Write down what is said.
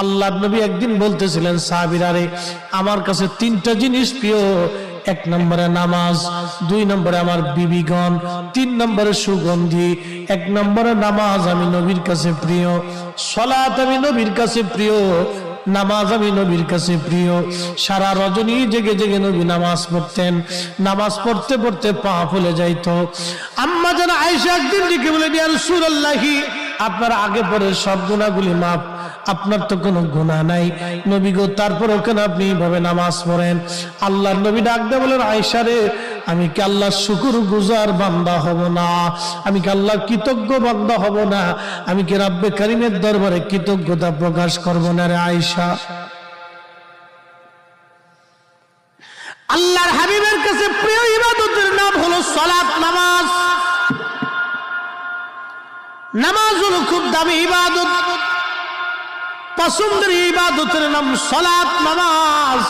আল্লাহ নবী একদিন বলতেছিলেন, সাহাবিরারে, আমার কাছে তিনটা জিনিস প্রিয়। এক নম্বরে নামাজ, দুই নম্বরে আমার বিবিগণ, তিন নম্বরে সুগন্ধি, এক নম্বরে নামাজ আমি নবীর কাছে প্রিয় সলাত আমি নবীর কাছে প্রিয়, নামাজ আমি নবীর কাছে প্রিয়। সারা রজনী জেগে জেগে নবী নামাজ পড়তেন। নামাজ পড়তে পড়তে পা ফুলে যাইতো। আম্মা যেন আয়সা একদিন দিকে বলে দিয়া সুরাল্লাহি আপনার আগে পরে সব গুণাগুলি মাপ আপনার তো কোনো গুণা নাই। নবী গো, তারপর ওখানে আপনি এইভাবে নামাজ পড়েন। আল্লাহর নবী ডাকতে বলেন আয়সা রে, আমি কি আল্লাহ শুকুর গুজার বান্দা হব না? আমি কি আল্লাহ কৃতজ্ঞ বান্দা হব না? আমি কি রাব্বে কারিমের দরবারে কৃতজ্ঞতা প্রকাশ করব না রে আয়সা আল্লাহর হাবিবের কাছে প্রিয় নামাজ হলো খুব দামি ইবাদত। পছন্দের ইবাদতের নাম সলাৎ নামাজ।